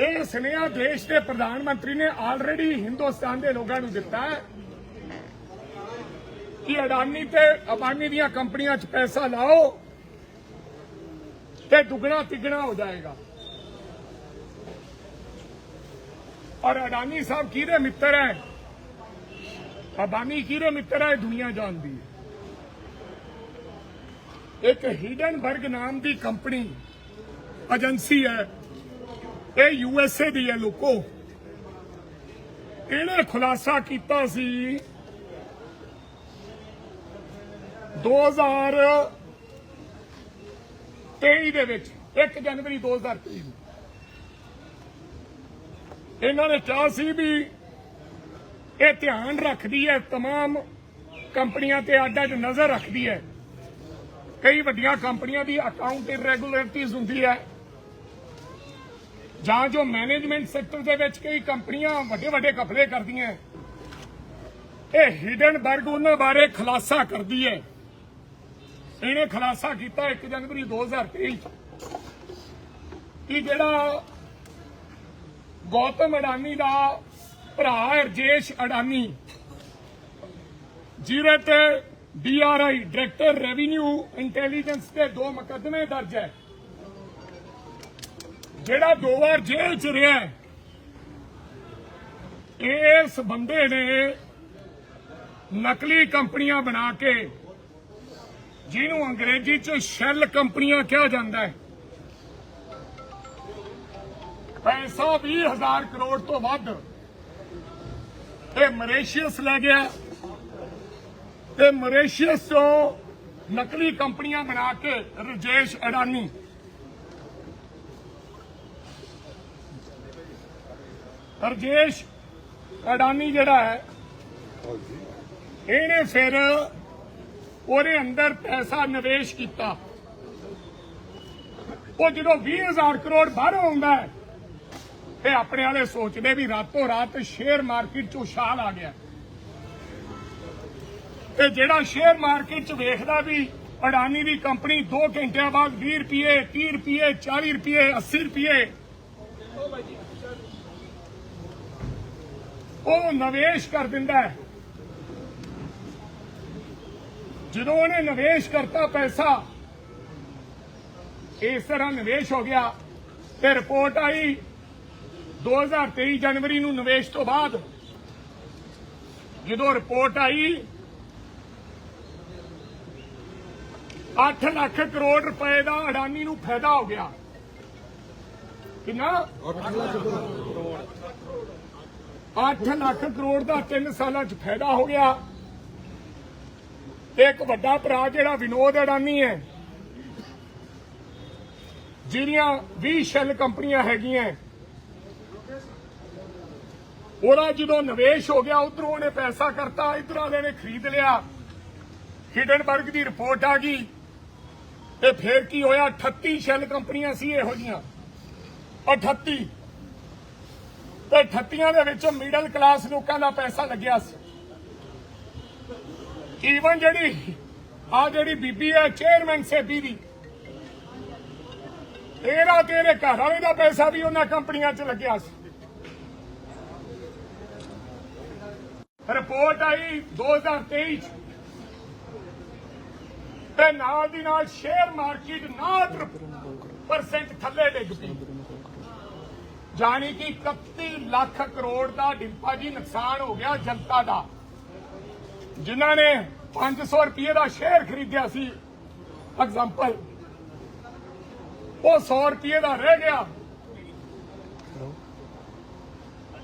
ਇਹ ਸੁਨੇਹਾ ਦੇਸ਼ ਦੇ ਪ੍ਰਧਾਨ ਮੰਤਰੀ ਨੇ ਆਲਰੇਡੀ ਹਿੰਦੁਸਤਾਨ ਦੇ ਲੋਕਾਂ ਨੂੰ ਦਿੱਤਾ ਹੈ ਕਿ ਅਡਾਨੀ ਤੇ ਅਬਾਨੀ ਦੀਆਂ ਕੰਪਨੀਆਂ 'ਚ ਪੈਸਾ ਲਾਓ ਤੇ ਦੁੱਗਣਾ ਤਿੱਗਣਾ ਹੋ ਜਾਏਗਾ। ਔਰ ਅਡਾਨੀ ਸਾਹਿਬ ਕਿਹਦੇ ਮਿੱਤਰ ਹੈ? ਅਬਾਨੀ ਕਿਹਦੇ ਮਿੱਤਰ ਹੈ? ਇਹ ਦੁਨੀਆ ਜਾਣਦੀ ਹੈ। ਇੱਕ ਹਿਡਨਬਰਗ ਨਾਮ ਦੀ ਕੰਪਨੀ, ਏਜੰਸੀ ਹੈ। ਇਹ ਯੂ ਐਸ ਏ ਦੀ ਹੈ ਲੋਕੋ ਇਹਨੇ ਖੁਲਾਸਾ ਕੀਤਾ ਸੀ 2023 ਦੇ ਵਿੱਚ 1 ਜਨਵਰੀ 2023 ਨੂੰ ਇਹਨਾਂ ਨੇ ਕਿਹਾ ਸੀ ਵੀ ਇਹ ਧਿਆਨ ਰੱਖਦੀ ਹੈ तमाम ਕੰਪਨੀਆਂ ਤੇ ਅੱਡ ਅੱਡ ਨਜ਼ਰ ਰੱਖਦੀ ਹੈ ਕਈ ਵੱਡੀਆਂ ਕੰਪਨੀਆਂ ਦੀ ਅਕਾਊਂਟ ਇਰੈਗੂਲਰਿਟੀਜ਼ ਹੁੰਦੀ ਹੈ ਜਾਂ ਜੋ ਮੈਨੇਜਮੈਂਟ ਸੈਕਟਰ ਦੇ ਵਿੱਚ ਕਈ ਕੰਪਨੀਆਂ ਵੱਡੇ ਵੱਡੇ ਕਪੜੇ ਕਰਦੀਆਂ। ਇਹ ਹਿਡਨਬਰਗ ਉਹਨਾਂ ਬਾਰੇ ਖੁਲਾਸਾ ਕਰਦੀ ਹੈ। ਇਹਨੇ ਖੁਲਾਸਾ ਕੀਤਾ 1 ਜਨਵਰੀ 2023 ਚ ਕਿ ਜਿਹੜਾ ਗੌਤਮ ਅਡਾਨੀ ਦਾ ਭਰਾ ਹੈ, ਰਜੇਸ਼ ਅਡਾਨੀ। ਜਿਹਦੇ ਤੇ ਡੀਆਰਆਈ ਡਾਇਰੈਕਟਰ ਰੈਵਨਿਊ ਇੰਟੈਲੀਜੈਂਸ ਦੇ ਦੋ ਮੁਕੱਦਮੇ ਦਰਜ ਹੈ। ਜਿਹੜਾ ਦੋ ਵਾਰ ਜੇਲ੍ਹ ਚ ਰਿਹਾ ਇਸ ਬੰਦੇ ਨੇ ਨਕਲੀ ਕੰਪਨੀਆਂ ਬਣਾ ਕੇ ਜਿਹਨੂੰ ਅੰਗਰੇਜ਼ੀ ਚ ਸ਼ੈਲ ਕੰਪਨੀਆਂ ਕਿਹਾ ਜਾਂਦਾ ਹੈ, ਪੈਸਾ 20000 ਕਰੋੜ ਤੋਂ ਵੱਧ ਇਹ ਮਰੇਸ਼ੀਅਸ ਲੈ ਗਿਆ। ਤੇ ਮਰੇਸ਼ੀਅਸ ਤੋਂ ਨਕਲੀ ਕੰਪਨੀਆਂ ਬਣਾ ਕੇ ਰਜੇਸ਼ ਅਡਾਨੀ ਰਜੇਸ਼ ਅਡਾਨੀ ਜਿਹੜਾ ਹੈ, ਇਹਨੇ ਫਿਰ ਉਹਦੇ ਅੰਦਰ ਪੈਸਾ ਨਿਵੇਸ਼ ਕੀਤਾ। ਉਹ ਜਦੋਂ 20000 ਕਰੋੜ ਬਾਹਰੋਂ ਆਉਂਦਾ ਹੈ, ਇਹ ਆਪਣੇ ਵਾਲੇ ਸੋਚਦੇ ਵੀ ਰਾਤੋਂ ਰਾਤ ਸ਼ੇਅਰ ਮਾਰਕੀਟ 'ਚ ਉਛਾਲ ਆ ਗਿਆ। ਤੇ ਜਿਹੜਾ ਸ਼ੇਅਰ ਮਾਰਕੀਟ 'ਚ ਵੇਖਦਾ ਵੀ ਅਡਾਨੀ ਦੀ ਕੰਪਨੀ 2 ਘੰਟਿਆਂ ਬਾਅਦ 20 ਰੁਪਏ 30 ਰੁਪਏ 40 ਰੁਪਏ 80 ਰੁਪਏ ਉਹ ਨਿਵੇਸ਼ ਕਰ ਦਿੰਦਾ ਹੈ। ਜਦੋਂ ਉਹਨੇ ਨਿਵੇਸ਼ ਕਰਤਾ ਪੈਸਾ, ਇਸ ਤਰ੍ਹਾਂ ਨਿਵੇਸ਼ ਹੋ ਗਿਆ। ਤੇ ਰਿਪੋਰਟ ਆਈ 2023 ਜਨਵਰੀ ਨੂੰ ਨਿਵੇਸ਼ ਤੋਂ ਬਾਅਦ। ਜਦੋਂ ਰਿਪੋਰਟ ਆਈ 8 ਲੱਖ ਕਰੋੜ ਰੁਪਏ ਦਾ ਅਡਾਨੀ ਨੂੰ ਫਾਇਦਾ ਹੋ ਗਿਆ। ਕਿੰਨਾ? 8 ਲੱਖ ਕਰੋੜ। ਅੱਠ ਲੱਖ ਕਰੋੜ ਦਾ 3 ਸਾਲਾਂ ਚ ਫਾਇਦਾ ਹੋ ਗਿਆ। ਤੇ ਇੱਕ ਵੱਡਾ ਭਰਾ ਜਿਹੜਾ ਵਿਨੋਦ ਅਡਾਨੀ ਹੈ ਜਿਹੜੀਆਂ 20 ਸ਼ੈਲ ਕੰਪਨੀਆਂ ਹੈਗੀਆਂ। ਉਹਦਾ ਜਦੋਂ ਨਿਵੇਸ਼ ਹੋ ਗਿਆ, ਉਧਰੋਂ ਉਹਨੇ ਪੈਸਾ ਕਰਤਾ, ਇਧਰੋਂ ਵਾਲੇ ਨੇ ਖਰੀਦ ਲਿਆ। ਹਿਡਨਬਰਗ ਦੀ ਰਿਪੋਰਟ ਆ ਗਈ। ਤੇ ਫੇਰ ਕੀ ਹੋਇਆ? 38 ਸ਼ੈਲ ਕੰਪਨੀਆਂ ਸੀ ਇਹੋ ਜੀਆਂ 38 ਤੇ 38 ਦੇ ਵਿੱਚ ਮਿਡਲ ਕਲਾਸ ਲੋਕਾਂ ਦਾ ਪੈਸਾ ਲੱਗਿਆ ਸੀ। ਈਵਨ ਜਿਹੜੀ ਆ ਜਿਹੜੀ ਬੀਬੀ ਹੈ ਚੇਅਰਮੈਨ ਸੇਬੀ ਦੀ, ਤੇਰਾ ਤੇਰੇ ਘਰ ਵਾਲੇ ਦਾ ਪੈਸਾ ਵੀ ਉਹਨਾਂ ਕੰਪਨੀਆਂ 'ਚ ਲੱਗਿਆ ਸੀ। ਰਿਪੋਰਟ ਆਈ 2023 ਚ। ਤੇ ਨਾਲ ਦੀ ਨਾਲ ਸ਼ੇਅਰ ਮਾਰਕੀਟ 9% ਥੱਲੇ ਡਿੱਗ ਪਈ। ਜਾਣੀ ਕਿ 31 ਲੱਖ ਕਰੋੜ ਦਾ ਡਿੰਪਾ ਜੀ ਨੁਕਸਾਨ ਹੋ ਗਿਆ ਜਨਤਾ ਦਾ। ਜਿਨ੍ਹਾਂ ਨੇ 500 ਰੁਪਏ ਦਾ ਸ਼ੇਅਰ ਖਰੀਦਿਆ ਸੀ ਐਗਜ਼ਾਮਪਲ ਉਹ 100 ਰੁਪਏ ਦਾ ਰਹਿ ਗਿਆ।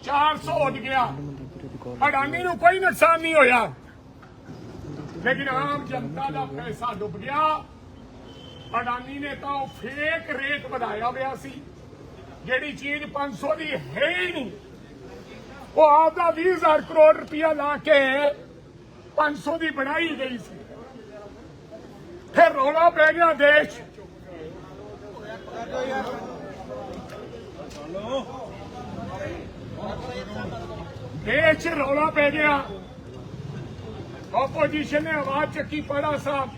400 ਉੱਡ ਗਿਆ। ਅਡਾਨੀ ਨੂੰ ਕੋਈ ਨੁਕਸਾਨ ਨਹੀਂ ਹੋਇਆ। ਲੇਕਿਨ ਆਮ ਜਨਤਾ ਦਾ ਪੈਸਾ ਡੁੱਬ ਗਿਆ। ਅਡਾਨੀ ਨੇ ਤਾਂ ਉਹ ਫੇਕ ਰੇਟ ਵਧਾਇਆ ਹੋਇਆ ਸੀ। ਜਿਹੜੀ ਚੀਜ਼ 500 ਦੀ ਹੈ ਹੀ ਨਹੀਂ। ਉਹ ਆਪਦਾ 20000 ਕਰੋੜ ਰੁਪਇਆ ਲਾ ਕੇ 500 ਦੀ ਬਣਾਈ ਗਈ ਸੀ। ਫਿਰ ਰੌਲਾ ਪੈ ਗਿਆ ਦੇਸ਼। ਦੇਸ਼ 'ਚ ਰੌਲਾ ਪੈ ਗਿਆ। ਆਪੋਜੀਸ਼ਨ ਨੇ ਆਵਾਜ਼ ਚੱਕੀ ਪੜਾ ਸਾਹਿਬ।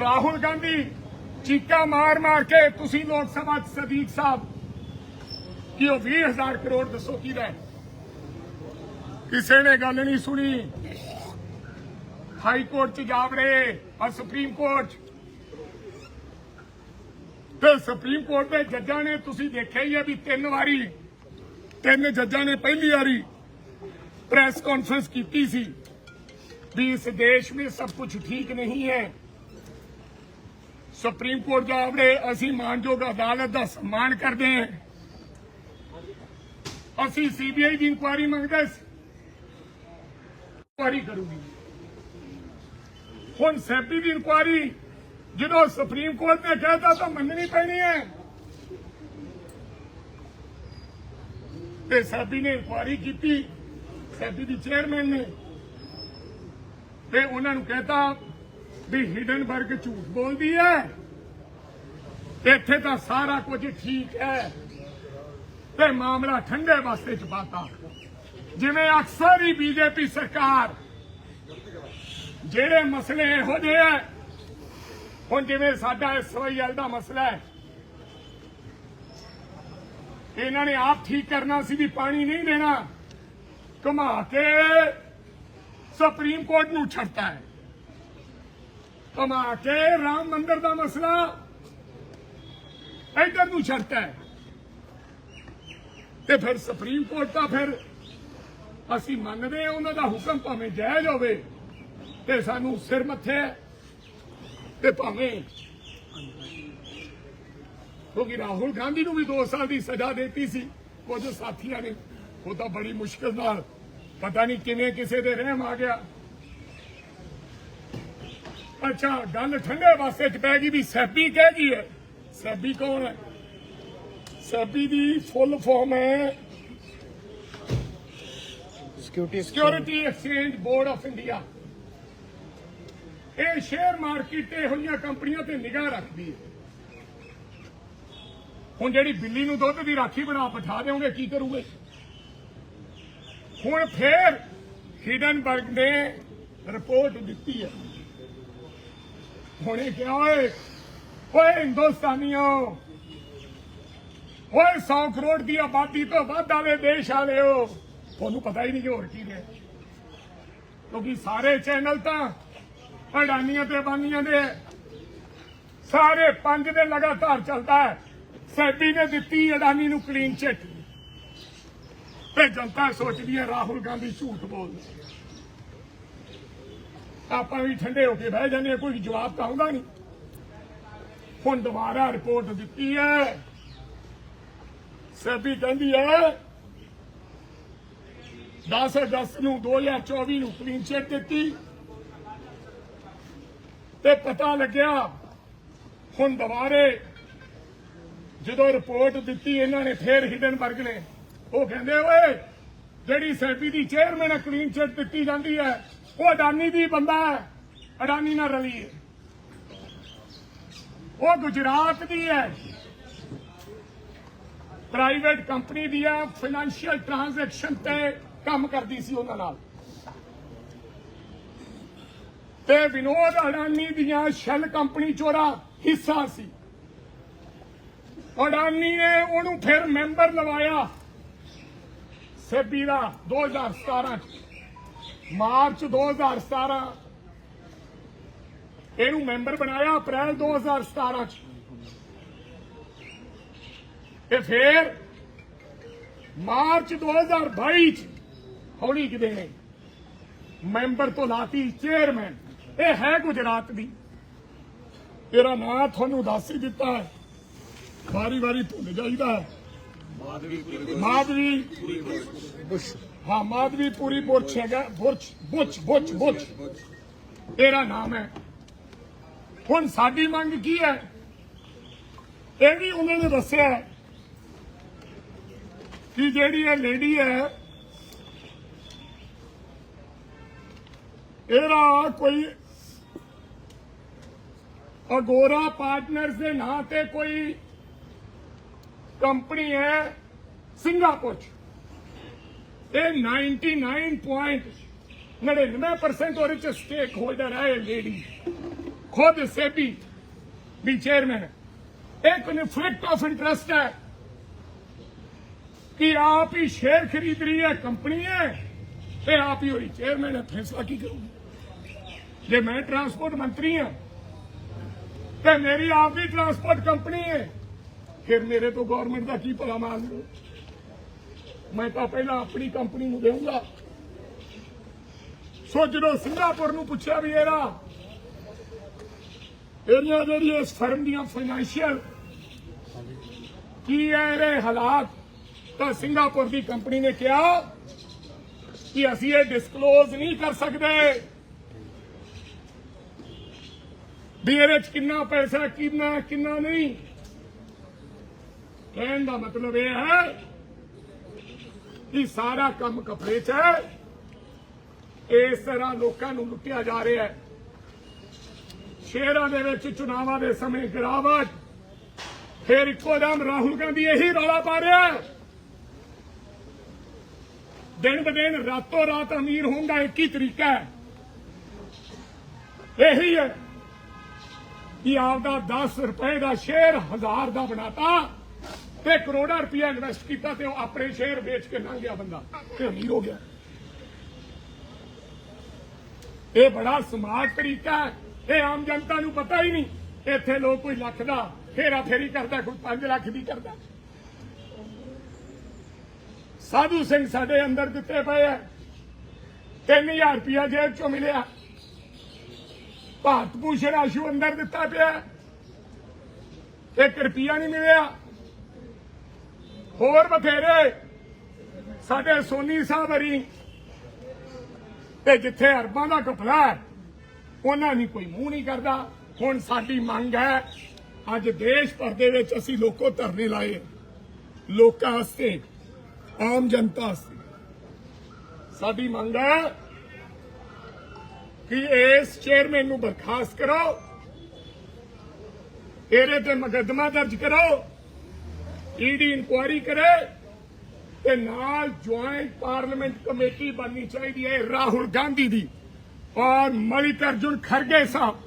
ਰਾਹੁਲ ਗਾਂਧੀ ਚੀਕਾ ਮਾਰ ਮਾਰ ਕੇ ਤੁਸੀਂ ਲੋਕ ਸਭਾ 'ਚ ਸਦੀਕ ਸਾਹਿਬ, ਕਿ ਉਹ 20000 ਕਰੋੜ ਦੱਸੋ ਕਿਹਦਾ ਹੈ? ਕਿਸੇ ਨੇ ਗੱਲ ਨਹੀਂ ਸੁਣੀ। ਹਾਈ ਕੋਰਟ ਚ ਜਾ ਵੜੇ ਔਰ ਸੁਪਰੀਮ ਕੋਰਟ 'ਚ। ਤੇ ਸੁਪਰੀਮ ਕੋਰਟ ਦੇ ਜੱਜਾਂ ਨੇ ਤੁਸੀਂ ਦੇਖਿਆ ਹੀ ਹੈ ਵੀ ਤਿੰਨ ਵਾਰੀ, ਤਿੰਨ ਜੱਜਾਂ ਨੇ ਪਹਿਲੀ ਵਾਰੀ ਪ੍ਰੈਸ ਕਾਨਫਰੰਸ ਕੀਤੀ ਸੀ ਵੀ ਇਸ ਦੇਸ਼ ਵਿੱਚ ਸਭ ਕੁਝ ਠੀਕ ਨਹੀਂ ਹੈ। ਸੁਪਰੀਮ ਕੋਰਟ ਜਾ ਵੜੇ ਅਸੀਂ ਮਾਨਯੋਗ ਅਦਾਲਤ ਦਾ ਸਨਮਾਨ ਕਰਦੇ ਹਾਂ। ਅਸੀਂ ਸੀਬੀਆਈ ਦੀ ਇਨਕੁਆਇਰੀ ਮੰਗਦੇ ਸੀ। ਇਨਕੁਆਇਰੀ ਕਰੂਗੀ। ਹੁਣ ਸੈਬੀ ਦੀ ਇਨਕੁਆਇਰੀ ਜਦੋਂ ਸੁਪਰੀਮ ਕੋਰਟ ਨੇ ਕਹਿਤਾ ਤਾਂ ਮੰਨਣੀ ਪੈਣੀ ਹੈ। ਤੇ ਸੈਬੀ ਨੇ ਇਨਕੁਆਇਰੀ ਕੀਤੀ, ਸੈਬੀ ਦੀ ਚੇਅਰਮੈਨ ਨੇ। ਤੇ ਉਹਨਾਂ ਨੂੰ ਕਹਿਤਾ ਵੀ ਹਿਡਨਬਰਗ ਝੂਠ ਬੋਲਦੀ ਹੈ। ਇੱਥੇ ਤਾਂ ਸਾਰਾ ਕੁਝ ਠੀਕ ਹੈ। ਤੇ ਮਾਮਲਾ ਠੰਡੇ ਵਾਸਤੇ ਚ ਪਾਤਾ ਜਿਵੇਂ ਅਕਸਰ ਹੀ ਬੀਜੇਪੀ ਸਰਕਾਰ ਜਿਹੜੇ ਮਸਲੇ ਇਹੋ ਜਿਹੇ ਆ ਹੁਣ ਜਿਵੇਂ ਸਾਡਾ ਐਸਵਾਈਐਲ ਦਾ ਮਸਲਾ ਹੈ। ਇਹਨਾਂ ਨੇ ਆਪ ਠੀਕ ਕਰਨਾ ਸੀ ਵੀ ਪਾਣੀ ਨਹੀਂ ਦੇਣਾ। ਘੁਮਾ ਕੇ ਸੁਪਰੀਮ ਕੋਰਟ ਨੂੰ ਛੱਡਤਾ ਹੈ। ਘੁਮਾ ਕੇ ਰਾਮ ਮੰਦਿਰ ਦਾ ਮਸਲਾ। ਇੱਧਰ ਨੂੰ ਛੱਡਤਾ ਹੈ। ਤੇ ਫਿਰ ਸੁਪਰੀਮ ਕੋਰਟ ਤਾਂ ਫਿਰ ਅਸੀਂ ਮੰਨਦੇ ਹਾਂ, ਉਹਨਾਂ ਦਾ ਹੁਕਮ ਭਾਵੇਂ ਜਾਇਜ਼ ਹੋਵੇ, ਤੇ ਸਾਨੂੰ ਸਿਰ ਮੱਥੇ ਤੇ ਭਾਵੇਂ ਕਿਉਂਕਿ ਰਾਹੁਲ ਗਾਂਧੀ ਨੂੰ ਵੀ 2 ਸਾਲ ਦੀ ਸਜ਼ਾ ਦਿੱਤੀ ਸੀ, ਕੁਝ ਸਾਥੀਆਂ ਨੇ। ਉਹ ਤਾਂ ਬੜੀ ਮੁਸ਼ਕਲ ਨਾਲ ਪਤਾ ਨਹੀਂ ਕਿਵੇਂ ਕਿਸੇ ਦੇ ਰਹਿਮ ਆ ਗਿਆ। ਅੱਛਾ ਗੱਲ ਠੰਡੇ ਵਾਸਤੇ ਚ ਪੈ ਗਈ ਵੀ ਸੈਬੀ ਕਹਿ ਗਈ ਹੈ। ਸੈਬੀ ਕੌਣ ਹੈ? ਸੈਬੀ ਦੀ ਫੁੱਲ ਫਾਰਮ ਹੈ security security exchange board of India ਇਹ ਸ਼ੇਅਰ ਮਾਰਕੀਟ ਤੇ ਜਿਹੀਆਂ ਕੰਪਨੀਆਂ ਤੇ ਨਿਗਾਹ ਰੱਖਦੀ ਹੈ। ਹੁਣ ਜਿਹੜੀ ਬਿੱਲੀ ਨੂੰ ਦੁੱਧ ਦੀ ਰਾਖੀ ਬਣਾ ਪਠਾ ਦੇਉਂਗੇ ਕੀ ਕਰੂਗੇ? ਹੁਣ ਫੇਰ ਹਿਡਨਬਰਗ ਨੇ ਰਿਪੋਰਟ ਦਿੱਤੀ ਹੈ। ਹੁਣੇ ਕਿਹਾ ਓਏ? ਓਏ ਹਿੰਦੁਸਤਾਨੀਓ, ਓਏ 100 ਕਰੋੜ ਦੀ ਆਬਾਦੀ ਤੋਂ ਵੱਧ ਵਾਲੇ ਦੇਸ਼ ਵਾਲਿਓ, ਤੁਹਾਨੂੰ ਪਤਾ ਹੀ ਨਹੀਂ ਕਿ ਹੋਰ ਕੀ ਨੇ ਕਿਉਂਕਿ ਸਾਰੇ ਚੈਨਲ ਤਾਂ ਅਡਾਨੀਆਂ ਤੇ ਬਾਨੀਆਂ ਦੇ ਸਾਰੇ ਪੰਜ ਦੇ ਲਗਾਤਾਰ ਚੱਲਦਾ ਹੈ। ਸੈਬੀ ਨੇ ਦਿੱਤੀ ਅਡਾਨੀ ਨੂੰ ਕਲੀਨ ਚਿੱਟ ਤੇ ਜਨਤਾ ਸੋਚਦੀ ਹੈ ਰਾਹੁਲ ਗਾਂਧੀ ਝੂਠ ਬੋਲਦਾ। ਆਪਾਂ ਵੀ ਠੰਡੇ ਹੋ ਕੇ ਬਹਿ ਜਾਂਦੇ ਹਾਂ, ਕੋਈ ਜਵਾਬ ਤਾਂ ਆਉਂਦਾ ਨਹੀਂ। ਹੁਣ ਦੁਬਾਰਾ ਰਿਪੋਰਟ ਦਿੱਤੀ ਹੈ। ਸੈਬੀ ਕਹਿੰਦੀ ਹੈ 10 ਅਗਸਤ ਨੂੰ 2024 ਨੂੰ ਕਲੀਨ ਚਿਟ ਦਿੱਤੀ। ਤੇ ਪਤਾ ਲੱਗਿਆ ਹੁਣ ਦੁਬਾਰੇ ਜਦੋਂ ਰਿਪੋਰਟ ਦਿੱਤੀ ਇਹਨਾਂ ਨੇ ਫੇਰ ਹਿਡਨਬਰਗ ਨੇ। ਉਹ ਕਹਿੰਦੇ ਓਏ ਜਿਹੜੀ ਸੈਬੀ ਦੀ ਚੇਅਰਮੈਨ ਕਲੀਨ ਚਿਟ ਦਿੱਤੀ ਜਾਂਦੀ ਹੈ। ਉਹ ਅਡਾਨੀ ਦੀ ਬੰਦਾ ਅਡਾਨੀ ਨਾਲ ਰਲੀ ਹੈ। ਉਹ ਗੁਜਰਾਤ ਦੀ ਹੈ। ਪ੍ਰਾਈਵੇਟ ਕੰਪਨੀ ਦੀ ਹੈ। ਫਾਈਨੈਂਸ਼ੀਅਲ ਟ੍ਰਾਂਜੈਕਸ਼ਨ ਤੇ ਕੰਮ ਕਰਦੀ ਸੀ ਉਹਨਾਂ ਨਾਲ। ਤੇ ਵਿਨੋਦ ਅਡਾਨੀ ਦੀਆਂ ਸ਼ੈਲ ਕੰਪਨੀ ਚੋਰਾ ਹਿੱਸਾ ਸੀ। ਅਡਾਨੀ ਨੇ ਉਹਨੂੰ ਫਿਰ ਮੈਂਬਰ ਲਵਾਇਆ। ਸੇਬੀ ਦਾ 2017 ਚ। ਮਾਰਚ 2017 ਇਹਨੂੰ ਮੈਂਬਰ ਬਣਾਇਆ ਅਪ੍ਰੈਲ 2017 ਚ। ਤੇ ਫਿਰ ਮਾਰਚ 2022 ਚ ਹੌਲੀ ਕਿਤੇ ਨੇ। ਮੈਂਬਰ ਤੋਂ ਲਾਤੀ ਚੇਅਰਮੈਨ। ਇਹ ਹੈ ਗੁਜਰਾਤ ਦੀ। ਇਹਦਾ ਨਾਂ ਤੁਹਾਨੂੰ ਦੱਸ ਹੀ ਦਿੱਤਾ ਹੈ। ਵਾਰੀ ਵਾਰੀ ਭੁੱਲ ਜਾਈਦਾ ਹੈ। ਮਾਧਵੀ ਬੁਸ਼ ਹਾਂ ਮਾਧਵੀ ਪੂਰੀ ਬੁਰਛ ਹੈਗਾ ਬੁਰਛ ਬੁਰਛ ਬੁਰਛ ਬੁਰਛ ਇਹਦਾ ਨਾਮ ਹੈ ਹੁਣ ਸਾਡੀ ਮੰਗ ਕੀ ਹੈ ਇਹ ਵੀ ਉਹਨਾਂ ਨੇ ਦੱਸਿਆ ਕਿ ਜਿਹੜੀ ਇਹ ਲੇਡੀ ਹੈ ਇਹਦਾ ਕੋਈ ਅਗੋਰਾ ਪਾਰਟਨਰਸ ਦੇ ਨਾਂ ਤੇ ਕੋਈ ਕੰਪਨੀ ਹੈ ਸਿੰਗਾਪੁਰ ਚ। ਇਹ 99.99% ਉਹਦੇ ਚ ਸਟੇਕ ਹੋਲਡਰ ਹੈ ਲੇਡੀ ਖੁਦ ਸੇਬੀ ਵੀ ਚੇਅਰਮੈਨ ਹੈ। ਇਹ ਕਨਫਲਿਕਟ ਆਫ ਇੰਟਰਸਟ ਹੈ ਕਿ ਆਪ ਹੀ ਸ਼ੇਅਰ ਖਰੀਦ ਰਹੀ ਹੈ, ਕੰਪਨੀ ਹੈ, ਤੇ ਆਪ ਹੀ ਹੋਈ ਚੇਅਰਮੈਨ ਹੈ, ਫੈਸਲਾ ਕੀ ਕਰੂਗੀ? ਜੇ ਮੈਂ ਟਰਾਂਸਪੋਰਟ ਮੰਤਰੀ ਹਾਂ, ਤੇ ਮੇਰੀ ਆਪ ਦੀ ਟਰਾਂਸਪੋਰਟ ਕੰਪਨੀ ਹੈ ਫਿਰ ਮੇਰੇ ਤੋਂ ਗਵਰਨਮੈਂਟ ਦਾ ਕੀ ਭਲਾ ਮਾਲ ਲਊ? ਮੈਂ ਤਾਂ ਪਹਿਲਾਂ ਆਪਣੀ ਕੰਪਨੀ ਨੂੰ ਦੇਵਾਂਗਾ ਸੋ ਜਦੋਂ ਸਿੰਗਾਪੁਰ ਨੂੰ ਪੁੱਛਿਆ ਵੀ ਇਹਦਾ, ਇਹਦੀਆਂ ਜਿਹੜੀ ਇਸ ਫਰਮ ਦੀਆਂ ਫਾਈਨੈਂਸ਼ੀਅਲ ਕੀ ਹੈ ਇਹਦੇ ਹਾਲਾਤ, ਤਾਂ ਸਿੰਗਾਪੁਰ ਦੀ ਕੰਪਨੀ ਨੇ ਕਿਹਾ ਕਿ ਅਸੀਂ ਇਹ ਡਿਸਕਲੋਜ਼ ਨਹੀਂ ਕਰ ਸਕਦੇ ਵੀ ਇਹਦੇ ਚ ਕਿੰਨਾ ਪੈਸਾ, ਕਿੰਨਾ ਕਿੰਨਾ ਨਹੀਂ ਕਹਿਣ ਦਾ ਮਤਲਬ ਇਹ ਹੈ ਕਿ ਸਾਰਾ ਕੰਮ ਕਪੜੇ 'ਚ ਹੈ। ਇਸ ਤਰ੍ਹਾਂ ਲੋਕਾਂ ਨੂੰ ਲੁੱਟਿਆ ਜਾ ਰਿਹਾ ਹੈ। ਸ਼ਹਿਰਾਂ ਦੇ ਵਿੱਚ, ਚੁਣਾਵਾਂ ਦੇ ਸਮੇਂ ਗਿਰਾਵਟ। ਫਿਰ ਇੱਕੋ ਦਮ ਰਾਹੁਲ ਗਾਂਧੀ ਇਹੀ ਰੌਲਾ ਪਾ ਰਿਹਾ ਹੈ। ਦਿਨ ਬ ਦਿਨ, ਰਾਤੋਂ ਰਾਤ ਅਮੀਰ ਹੋਣ ਦਾ ਇੱਕ ਹੀ ਤਰੀਕਾ ਹੈ। ਇਹੀ ਹੈ ਕਿ ਆਪਦਾ 10 ਰੁਪਏ ਦਾ ਸ਼ੇਅਰ ਹਜ਼ਾਰ ਦਾ ਬਣਾਤਾ। ਤੇ ਕਰੋੜਾਂ ਰੁਪਇਆ ਇਨਵੈਸਟ ਕੀਤਾ ਤੇ ਉਹ ਆਪਣੇ ਸ਼ੇਅਰ ਵੇਚ ਕੇ ਲੰਘ ਗਿਆ ਬੰਦਾ। ਤੇ ਅਮੀਰ ਹੋ ਗਿਆ। ਇਹ ਬੜਾ ਸਮਾਰਟ ਤਰੀਕਾ ਹੈ। ਇਹ ਆਮ ਜਨਤਾ ਨੂੰ ਪਤਾ ਹੀ ਨਹੀਂ। ਇੱਥੇ ਲੋਕ ਕੋਈ ਲੱਖ ਦਾ ਫੇਰਾ ਫੇਰੀ ਕਰਦਾ, ਕੋਈ 5 ਲੱਖ ਦੀ ਕਰਦਾ। ਸਾਧੂ ਸਿੰਘ ਸਾਡੇ ਅੰਦਰ ਦਿੱਤੇ ਪਏ ਆ। 3000 ਰੁਪਇਆ ਜੇਬ ਚੋਂ ਮਿਲਿਆ। ਭਾਰਤ ਭੂਸ਼ਣ ਆਸ਼ੂ ਅੰਦਰ ਦਿੱਤਾ ਪਿਆ। ਇੱਕ ਰੁਪਿਆ ਨਹੀਂ ਮਿਲਿਆ। ਹੋਰ ਬਥੇਰੇ। ਸਾਡੇ ਸੋਨੀ ਸਾਹਿਬ ਹਰੀ ਤੇ ਜਿੱਥੇ ਅਰਬਾਂ ਦਾ ਘਪਲਾ ਹੈ, ਉਹਨਾਂ ਦੀ ਕੋਈ ਮੂੰਹ ਨਹੀਂ ਕਰਦਾ। ਹੁਣ ਸਾਡੀ ਮੰਗ ਹੈ, ਅੱਜ ਦੇਸ਼ ਭਰ ਦੇ ਵਿੱਚ ਅਸੀਂ ਲੋਕੋ ਧਰਨੇ ਲਾਏ। ਲੋਕਾਂ ਵਾਸਤੇ, ਆਮ ਜਨਤਾ ਵਾਸਤੇ। ਸਾਡੀ ਮੰਗ ਹੈ ਕਿ ਇਸ ਚੇਅਰਮੈਨ ਨੂੰ ਬਰਖਾਸਤ ਕਰੋ, ਇਹਦੇ ਤੇ ਮੁਕੱਦਮਾ ਦਰਜ ਕਰੋ। ਈਡੀ ਇਨਕੁਆਇਰੀ ਕਰੇ ਤੇ ਨਾਲ ਜੁਆਇੰਟ ਪਾਰਲੀਮੈਂਟ ਕਮੇਟੀ ਬਣਨੀ ਚਾਹੀਦੀ ਹੈ ਰਾਹੁਲ ਗਾਂਧੀ ਦੀ। ਔਰ ਮਲਿਕ ਅਰਜੁਨ ਖਰਗੇ ਸਾਹਿਬ।